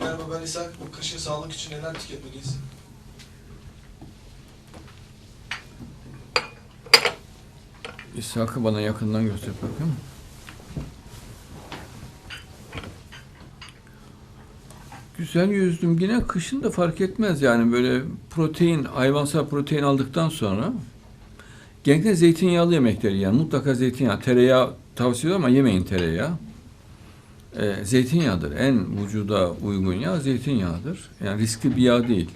Merhaba ben İshak. Bu kışın sağlık için neler tüketmeliyiz? İshak'ı bana yakından göster bakayım. Güzel yüzdüm. Yine kışın da fark etmez yani böyle protein, hayvansal protein aldıktan sonra genellikle zeytinyağlı yemekleri yani mutlaka zeytinyağı, tereyağı tavsiye ediyorum ama yemeyin tereyağı. Ee, zeytinyağıdır. En vücuda uygun yağ zeytinyağıdır. Yani riskli bir yağ değil.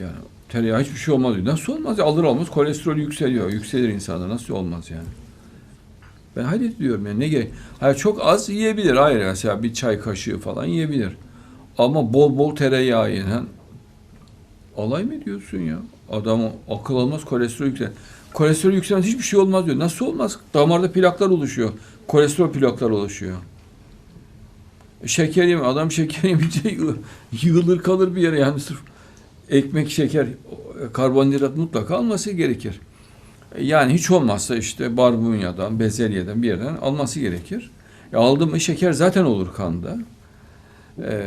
Yani tereyağı hiçbir şey olmaz. Nasıl olmaz ya? Alır almaz kolesterol yükseliyor. Yükselir insanda. Nasıl olmaz yani? Ben hayret diyorum yani ne gerek? Hayır çok az yiyebilir. Hayır mesela bir çay kaşığı falan yiyebilir. Ama bol bol tereyağı yiyen alay mı ediyorsun ya? Adamı akıl almaz kolesterol yüksel. Kolesterol yükselmez hiçbir şey olmaz diyor. Nasıl olmaz? Damarda plaklar oluşuyor. Kolesterol plaklar oluşuyor. E, Şeker yeme. Adam şeker yemeyince yığ- yığılır kalır bir yere yani sırf ekmek, şeker, karbonhidrat mutlaka alması gerekir. Yani hiç olmazsa işte barbunyadan, bezelyeden bir yerden alması gerekir. E aldı mı şeker zaten olur kanda. Ee,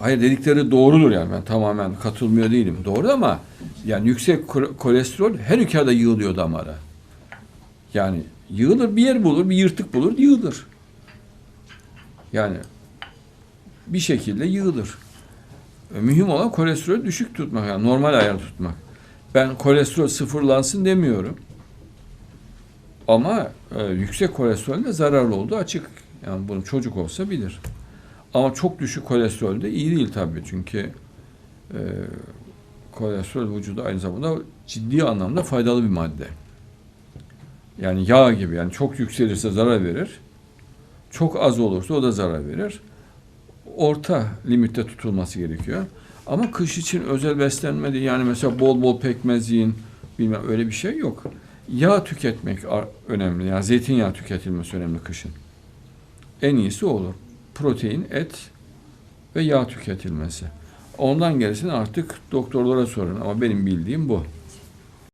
hayır dedikleri doğrudur yani ben tamamen katılmıyor değilim. Doğru ama yani yüksek ko- kolesterol her ülkede yığılıyor damara. Yani yığılır bir yer bulur, bir yırtık bulur, yığılır. Yani bir şekilde yığılır. E, Mühim olan kolesterolü düşük tutmak, yani normal ayarda tutmak. Ben kolesterol sıfırlansın demiyorum. Ama e, yüksek kolesterol de zararlı olduğu açık. Yani bunu çocuk olsa bilir. Ama çok düşük kolesterol de iyi değil tabii. Çünkü e, kolesterol vücuda aynı zamanda ciddi anlamda faydalı bir madde. Yani yağ gibi yani çok yükselirse zarar verir. Çok az olursa o da zarar verir. Orta limitte tutulması gerekiyor. Ama kış için özel beslenme değil. Yani mesela bol bol pekmez yiyin. Bilmem öyle bir şey yok. Yağ tüketmek önemli. Yani zeytinyağı tüketilmesi önemli kışın. En iyisi olur. Protein, et ve yağ tüketilmesi. Ondan gerisini artık doktorlara sorun ama benim bildiğim bu.